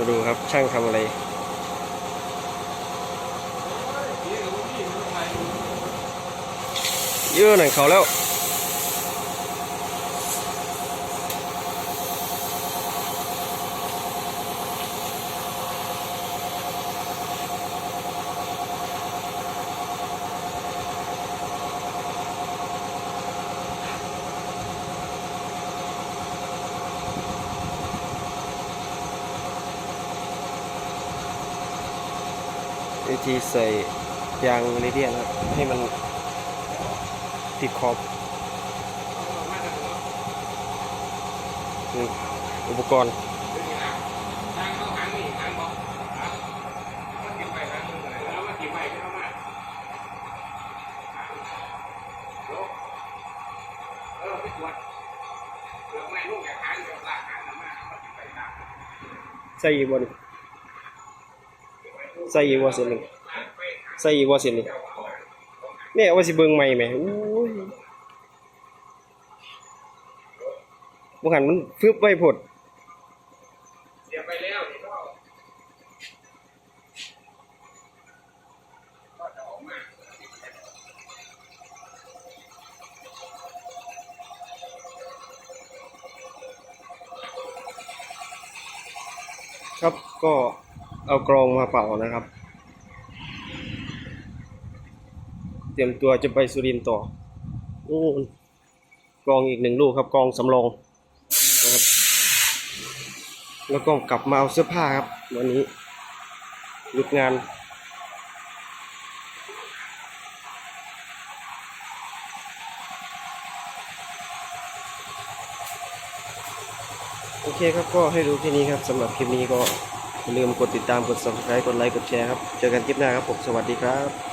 มาดูครับช่างทำอะไรเยอะหน่อยเขาแล้ว วิธีใส่ยางเรเดียนครับให้มันติดขอบนี่อุปกรณ์ใส่อีกบน ใส่อีกว่าเส้นหนึ่งใส่อีกว่าเส้นหนึ่งเนี่ยว่าสิเบิ่งใหม่ไหมอู้ยบ่หันมันฟึบไว้พดเดี๋ยวไปแล้วเดี๋ยวก็ก็จะออกมาครับก็ เอากรองมาเป่านะครับ เตรียมตัวจะไปสุรินต่อนู่นกรองอีกหนึ่งลูกครับกรองสำรองนะครับ แล้วก็กลับมาเอาเสื้อผ้าครับ วันนี้หยุดงานโอเคครับก็ให้ดูแค่นี้ครับสำหรับคลิปนี้ก็ อย่าลืมกดติดตามกด subscribe กดไลค์กดแชร์ครับ เจอกันคลิปหน้าครับผม สวัสดีครับ